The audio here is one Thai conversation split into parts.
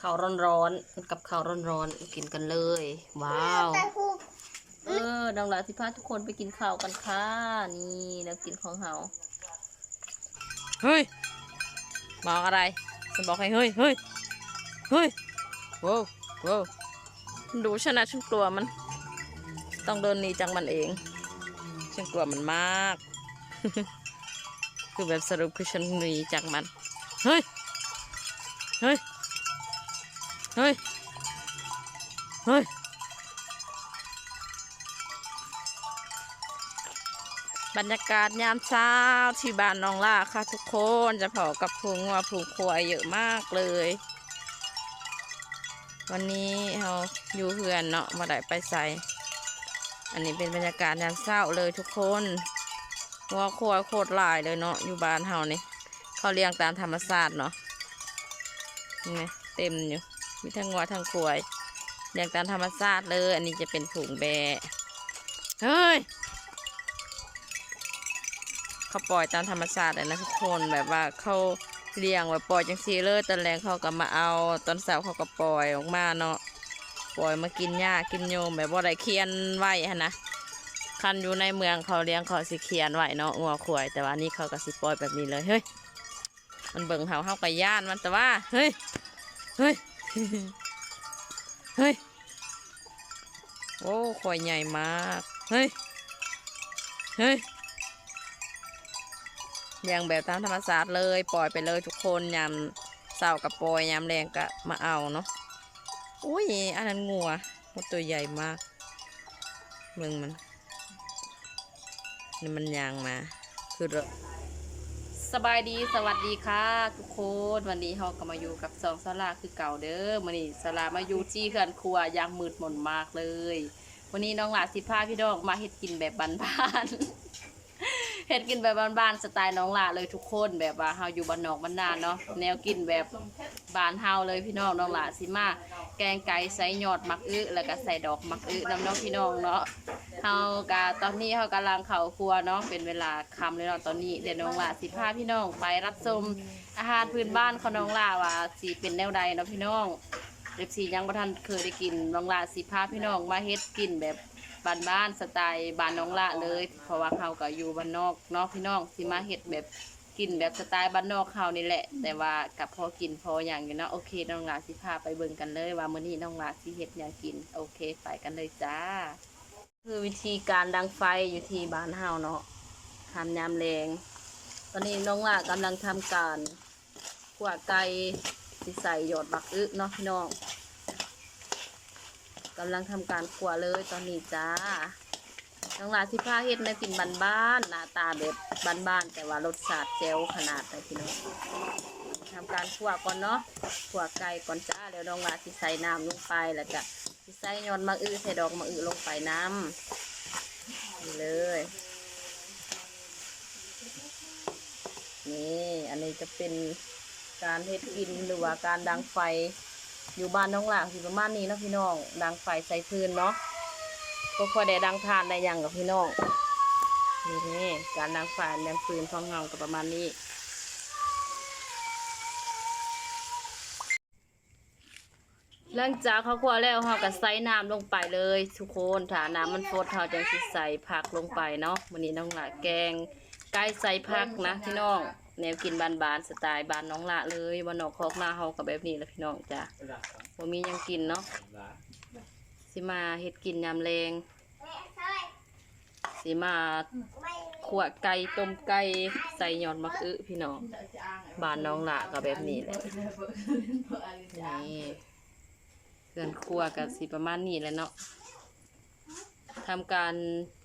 ข้าวร้อนๆกับข้าวร้อนๆกินกันเลย ว้าว เออดังหลาสิพาทุกคนไปกินข้าวกันค่ะ นี่แล้วกินของเฮาเฮ้ยบอกอะไรฉันบอกให้เฮ้ยเฮ้ยเฮ้ยโว้วโว้วดูชนะฉันกลัวมัน ต้องเดินหนีจากมันเอง ฉันกลัวมันมาก คือแบบสรุปคือฉันหนีจากมัน เฮ้ย เฮ้ย เฮ้ย เฮ้ย บรรยากาศยามเช้าที่บ้านน้องล่าค่ะทุกคนจะเผากับพุงว่าพุงควายเยอะมากเลย วันนี้เราอยู่เพื่อนเนาะมาได้ไปใส่อันนี้เป็นบรรยากาศยามเช้าเลยทุกคนวัวควายโคตรหลายเลยเนาะอยู่บ้านเฮานี่เขาเลี้ยงตามธรรมชาติเนาะนี่เต็มอยู่ มีทั้งวัวทั้งควายเลี้ยงตามธรรมชาติเลย อันนี้จะเป็นผงแบะเฮ้ยเขาปล่อยตามธรรมชาติเลยนะทุกคนแบบว่าเขาเลี้ยงไว้ปล่อยจังซีเลยตอนแรงเขาก็มาเอาตอนเสาร์เขาก็ปล่อยออกมาเนาะปล่อยมากินหญ้ากินโยมแบบว่าได้เคียนไว้ฮะนะคันอยู่ในเมืองเขาเลี้ยงเขาสิเคียนไว้เนาะงัวควายแต่ว่านี่เขาก็สิปล่อยแบบนี้เลยเฮ้ยมันเบิ่งเฮาเฮาก็ย่านมันแต่ว่าเฮ้ยเฮ้ย เฮ้ย โอ้ควายใหญ่มาก เฮ้ย เฮ้ยเลี้ยงแบบตามธรรมชาติเลย ปล่อยไปเลยทุกคนยามเศร้ากับปล่อยยามแรงก็มาเอาเนาะ อุ้ย อันนั้นงัวมันตัวใหญ่มาก มึงมัน นี่มันยางมา คือ สบายดีสวัสดีค่ะทุกคนวันนี้เราก็มาอยู่กับสองสลาคือเก่าเด้อวันนี้สลามาอยู่ที่เขื่อนครัวยางมืดมนมากเลย วันนี้น้องหลาสิพาพี่ดอกมาเฮ็ดกินแบบบ้านๆ เฮ็ดกินแบบบ้านๆสไตล์น้องลาเลยทุกคนแบบว่าเฮาอยู่บ้านนอกบ้านนาเนาะแนวกินแบบบ้านเฮาเลยพี่น้องน้องลาสิมาแกงไก่ใส่ยอดมักอึแล้วก็ใส่ดอกมักอึน้ำน้องพี่น้องเนาะเฮากะตอนนี้เฮากำลังเข้าครัวเนาะเป็นเวลาค่ำเลยเนาะตอนนี้เดี๋ยวน้องลาสิพาพี่น้องไปรับชมอาหารพื้นบ้านของน้องลาว่าสิเป็นแนวใดเนาะพี่น้องเอฟซียังบ่ทันเคยได้กินน้องลาสิพาพี่น้องมาเฮ็ดกินแบบ บ้านบ้านสไตล์บ้านน้องละเลย เพราะว่าเขาก็อยู่บ้านนอกเนอกพี่น้องสิมาเฮ็ดแบบกินแบบสไตล์บ้านนอกเขานี่แหละ แต่ว่ากับพอกินพออย่างอยู่เนาะโอเคน้องลาสิพาไปเบิ่งกันเลย ว่ามื้อนี้น้องลาสิเฮ็ดหยังกิน โอเคไปกันเลยจ้า คือวิธีการดังไฟอยู่ที่บ้านเฮาเนาะทำยามแรงตอนนี้น้องลากำลังทำการขั่วไก่สิใส่หยอดบักอึเนาะพี่น้อง กำลังทำการขัวเลยตอนนี้จ้าน้องลาสิพาเฮ็ดในกินบ้านๆหน้าตาแบบบ้านๆแต่ว่ารสชาติแจ๋วขนาดเลยพี่น้องทำการขัวก่อนเนาะขัวไก่ก่อนจ้าเดี๋ยวน้องลาสิใส่น้ำลงไปแล้วก็สิใส่ยอดมะอื้อใส่ดอกมะอื้อลงไปน้ำนี่เลย นี่อันนี้จะเป็นการเฮ็ดกินหรือว่าการดังไฟ อยู่บ้านน้องหลางสิประมาณนี้นะพี่น้อง ดังไฟใส่พื้นเนาะก็พอได้ดังทานได้ยังกับพี่น้องนี่นี่การดังไฟดังฟืนของเงากับประมาณนี้หลังจากเขาคั่วแล้วเขาก็ใส่น้ำลงไปเลยทุกคนถ้าน้ำมันฟดเขาจังสิใส่ผักลงไปเนาะวันนี้น้องหละแกงไก่ใส่ผักนะพี่น้อง แนวกินบานๆสไตล์บานน้องละเลยวันนอกคอกหน้าเฮากับแบบนี้แหละพี่น้องจ้ะบ่มีหยังกินเนาะสิมาเฮ็ดกินยามแรงสิมาขั่วไก่ต้มไก่ใส่ยอดมะอึพี่น้องบานน้องละกับแบบนี้แหละนี่เกินครัวกับสีประมาณนี้แหล้วเนาะทำการ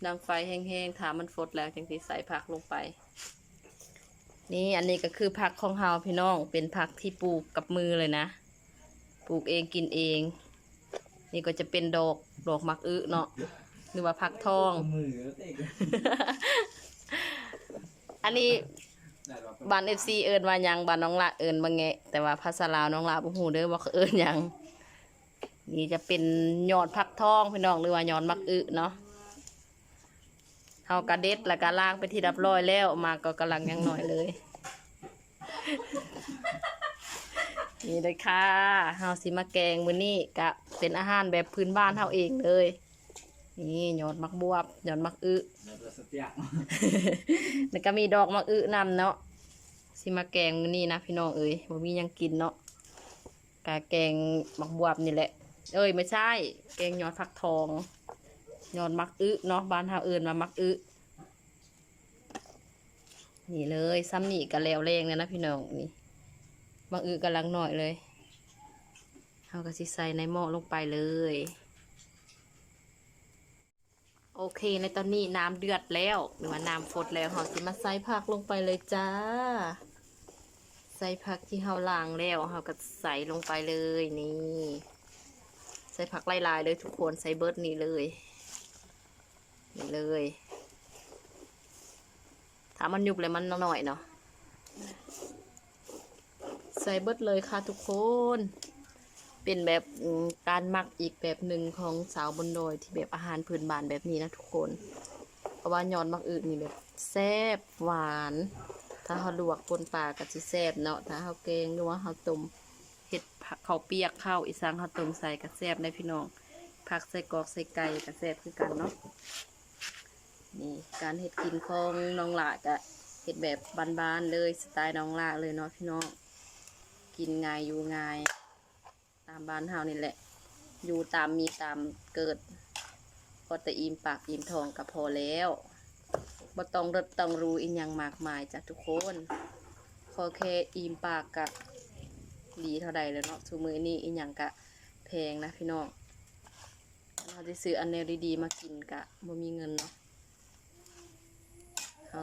ดังไฟแห้งๆถามมันฟดแล้วจังสิใส่ผักลงไป นี่อันนี้ก็คือผักของเฮาพี่น้อง เป็นผักที่ปลูกกับมือเลยนะ ปลูกเองกินเอง นี่ก็จะเป็นดอกดอกมักอึเนาะหรือว่าผักทอง อันนี้บานเอฟซีเอิญว่ายังบานน้องละเอิญบางแงะแต่ว่าภาษาลาวน้องละบ่ฮู้เด้อว่าเอิญยังนี่จะเป็นยอดผักทองพี่น้องหรือว่ายอดมักอึเนาะ เฮากระเด็ดแล้วก็ล้างไปที่ดับร้อยแล้วมาก็กำลังยังหน่อยเลยนี่เลยค่ะเฮาสิมาแกงมื้อนี้กะเป็นอาหารแบบพื้นบ้านเฮาเองเลย นี่ยอดมักบวบยอดมักอึแล้วก็สเตียกแล้วก็มีดอกมักอึนำเนาะสิมาแกงมื้อนี้นะพี่น้องเอ้ยบ่มียังกินเนาะกะแกงมักบวบนี่แหละ เอ้ยไม่ใช่ แกงยอดฟักทอง ยอดมักอึเนาะบ้านเฮาเอิ้นว่ามักอึนี่เลยซ้ำนี่ก็แล้วแรงเลยนะพี่น้องนี่มักอึกำลังหน่อยเลยเฮาก็สิใส่ในหม้อลงไปเลย โอเคในตอนนี้น้ำเดือดแล้วหรือว่าน้ำฟดแล้วเราสิมาใส่ผักลงไปเลยจ้า ใส่ผักที่เราล้างแล้วเราก็ใส่ลงไปเลยนี่ ใส่ผักลายๆเลยทุกคนใส่เบิร์ดนี่เลย นี่เลยถ้ามันยุบเลยมันหน่อยเนาะใส่เบิดเลยค่ะทุกคน เป็นแบบการหมักอีกแบบหนึ่งของสาวบนดอยที่แบบอาหารพื้นบ้านแบบนี้นะทุกคน เพราะว่ายอนมักอื่นนี่แบบแซ่บหวาน ถ้าเขาลวกปนปลาก็สิแซ่บเนาะถ้าเขาแกงหรือว่าเขาต้มเห็ดผักเขาเปียกข้าวอีสานเขาต้มใส่ก็แซ่บได้พี่น้องผักใส่กอกใส่ไก่ก็แซ่บคือกันเนาะ นี่การเห็ดกินของน้องหลาก็เห็ดแบบบ้านๆเลยสไตล์น้องหลาเลยเนาะพี่น้องกินง่ายอยู่ง่าย ตามบ้านเฮานี่แหละ อยู่ตามมีตามเกิดพอแต่อิ่มปากอิ่มท้องก็พอแล้วบ่ต้องรดต้องรู้อีหยังมากมายจ้ะทุกคนขอแค่อิ่มปากกะดีเท่าใดแล้วเนาะทุมือนี้อีหยังกะแพงนะพี่น้องเราจะซื้ออันแนวดีๆมากินกะบ่มีเงินเนาะ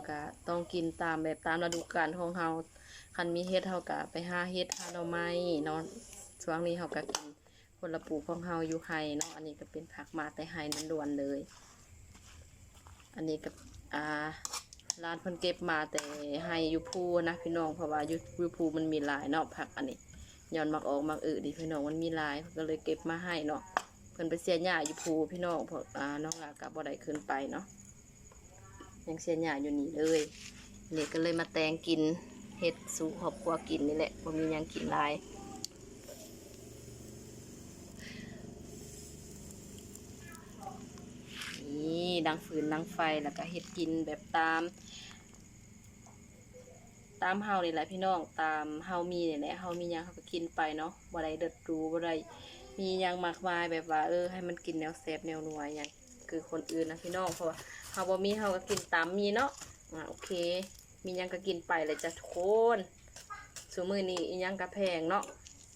กะต้องกินตามแบบตามฤดูกาลของเฮาคันมีเฮ็ดเฮากะไปหาเฮ็ดหาหน่อไม้เนาะช่วงนี้เขาก็กินผลปลูกของเฮาอยู่ไฮเนาะอันนี้ก็เป็นผักมาแต่ไฮนั่นล้วนเลย อันนี้ก็อ่าร้านเพิ่นเก็บมาแต่ไฮอยู่ภูนะพี่น้องเพราะว่าอยู่อยู่ภูมันมีหลายเนาะผักอันนี้ย้อนมักออกมักอืดดิพี่น้องมันมีหลายก็เลยเก็บมาให้เนาะเพิ่นไปเสียหญ้าอยู่ภูพี่น้องเพราะอ่าน้องลากับบ่ได้ขึ้นไปเนาะ ยังเสียหญ้าอยู่นี่เลยนี่ก็เลยมาแตงกินเห็ดสู่ครอบครัวกินนี่แหละบ่มียังกินลายนี่ดังฟืนดังไฟแล้วก็เฮ็ดกินแบบตาม ตามเฮานี่แหละพี่น้องตามเฮามีเนี่ยแหละเฮามียังเฮาก็กินไปเนาะบ่ได้เดือดรู้บ่ได้มียังมากมายแบบว่าเออให้มันกินแนวแซ่บแนวนัวหยัง คือคนอื่นนะพี่น้องเพราะว่าเฮาบ่มีเฮาก็กินตามมีเนาะอ่าโอเค มียังก็กินไปเลยจ้ะทุกคนซุมื้อนี้อียังก็แพงเนาะ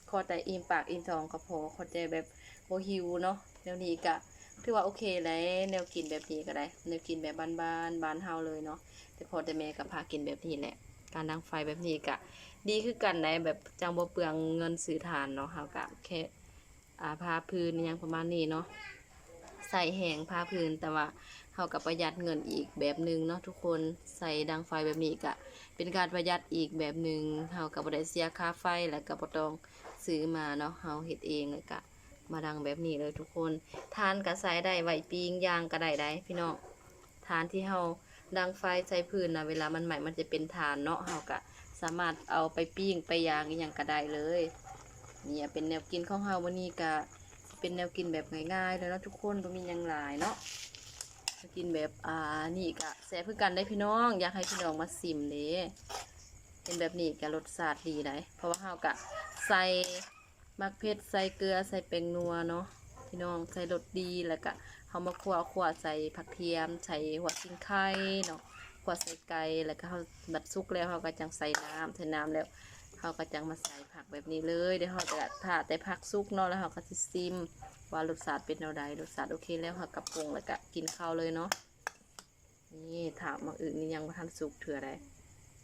ขอแต่อิ่มปากอิ่มท้องก็พอขอใจแบบบ่หิวเนาะเดี๋ยวนี้ก็ถือว่าโอเคเลยแนวกินแบบนี้ก็ได้แนวกินแบบบ้านๆบ้านเฮาเลยเนาะแต่พอแต่แม่ก็พากินแบบนี้แหละการดังไฟแบบนี้ก็ดีคือกันได้แบบจังบ่เปลืองเงินซื้อถ่านเนาะเฮาก็แค่อาพาพื้นยังประมาณนี้เนาะ ใส่แหงพาพื้นแต่ว่าเฮาก็ประหยัดเงินอีกแบบหนึ่งเนาะทุกคนใส่ดังไฟแบบนี้ก็เป็นการประหยัดอีกแบบหนึ่งเฮาก็บ่ได้เสียค่าไฟแล้วก็บ่ต้องซื้อมาเนาะเฮาเฮ็ดเองเลยก็มาดังแบบนี้เลยทุกคนทานกระใส่ได้ไหวปิงยางก็ได้ได้พี่น้องทานที่เฮาดังไฟใส่พื้นนะเวลามันใหม่มันจะเป็นทานเนาะเฮาก็สามารถเอาไปปิ้งไปยางอย่างก็ได้เลย เนี่ยเป็นแนวกินของเฮาวันนี้ก็ เป็นแนวกินแบบง่ายๆเลยเนาะทุกคนก็มีหยังหลายเนาะกินแบบอ่านี่ก็แซ่บคือกันได้พี่น้อง อยากให้พี่น้องมาซิมเด้เป็นแบบนี้ก็รสชาติดีได้เพราะว่าเฮาก็ใส่มักเผ็ดใส่เกลือใส่แป้งนัวเนาะพี่น้องใส่รสดีแล้วก็เขามาคั่วคั่วใส่ผักเทียม ใส่หัวชิงไข่เนาะคั่วใส่ไก่แล้วก็เขาบัดซุกแล้วเขาก็จังใส่น้ำใส่น้ำแล้ว เขาก็จังมาใส่ผักแบบนี้เลยเดี๋ยวเขาจะถ้าแต่ผักซุกเนาะแล้วเขาก็จะซิม ว่ารสชาติเป็นแนวใดรสชาติโอเคแล้วเขากระปรุงแล้วก็กินข้าวเลยเนาะนี่ถามมาอื่นนี่ยังมาทันสุกเถื่ออะไร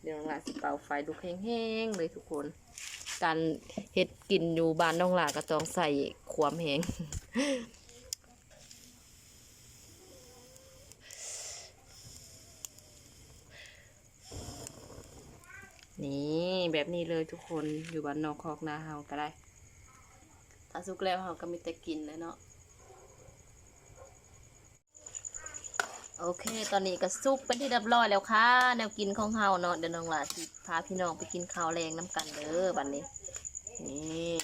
เดี๋ยวเราสิเป่าไฟดูแห้งๆเลยทุกคน การเฮ็ดกินอยู่บ้านน้องหลาก็ต้องใส่ความแห้ง นี่แบบนี้เลยทุกคนอยู่บ้านนอกคอกนาเฮาก็ได้ถ้าสุกแล้วเฮาก็มีแต่กินเลยเนาะโอเค ตอนนี้ก็ซุปเป็นที่เรียบร้อยแล้วค่ะ แนวกินของเฮาเนาะเดี๋ยวน้องหลาสิพาพี่น้องไปกินข้าวแรงน้ำกันเด้อบัดนนี้นี่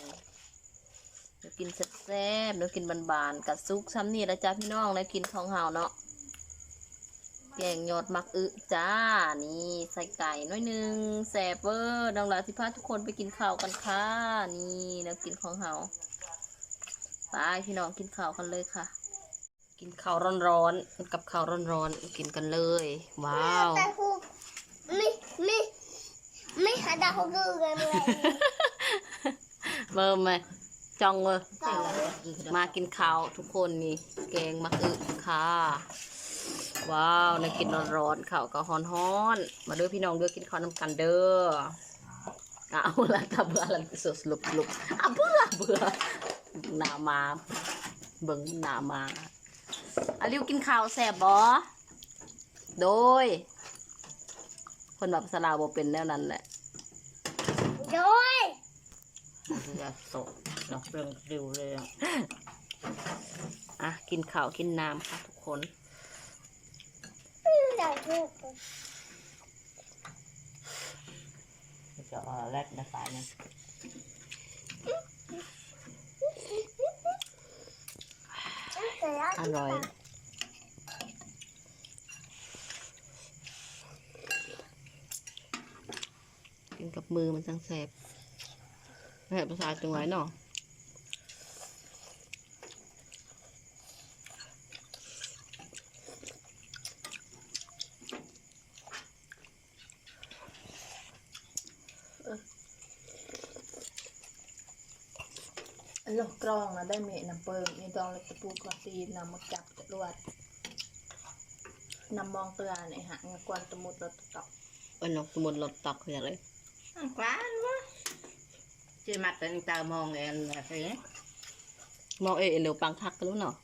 เดี๋ยวกินแซ่บๆเดี๋ยวกินบานๆกับซุกซ้ำนี่แล้วจ้าพี่น้องแล้วกินของเฮาเนาะ งยอดมักอึจ้า นี่ใส่ไก่น้อยหนึงแซ่บเวอร์ดังหลาสิพาทุกคนไปกินข้าวกันค่ะ นี่แล้วกินของเฮาไปพี่น้องกินข้าวกันเลยค่ะ กินข้าวร้อนๆกับข้าวร้อนๆกินกันเลย ว้าวแต่คูไม่ไม่ไม่หาดาวเขาดูกันเลยเบิ่มไหมจองเว้ยมากินข้าวทุกคนนี่แกงมักอึค่ะ ว้าวน่ากินร้อนๆข้าวก็ฮ้อนๆมาเด้อพี่น้องเด้อกินข้าวน้ำกันเด้อเอาละถ้าเบื่อละสดลุบลุบอะเบื่อเบื่อหนามา เบิ่งหนามาอาริวกินข้าวแซ่บบ่โดย คนแบบสลาวบ่เป็นแนวนั้นแหละ โดยอยากสดเนาะเรื่องริวเลยอะอะ กินข้าวกินน้ำค่ะทุกคน ดาวทูกจะเอาแรดนะสายนี่ยอร่อยกินกับมือมันจังแสบแม่ภาษาจังไหวเนาะ ลูกกรองนะได้เมะน้ำเปิงนี่ดองเล็กตะปูกอตีนนำมาจับจรวดนำมองเตือนไอ้หางกวนตะมุดรถตอกเอ็นกสมุนรถตอกอย่างไรกว้านวะเจมัดเป็นตามองเองอะไรเนี่ยมองเอ็นเดี๋ยวปังคักกันรู้เนาะ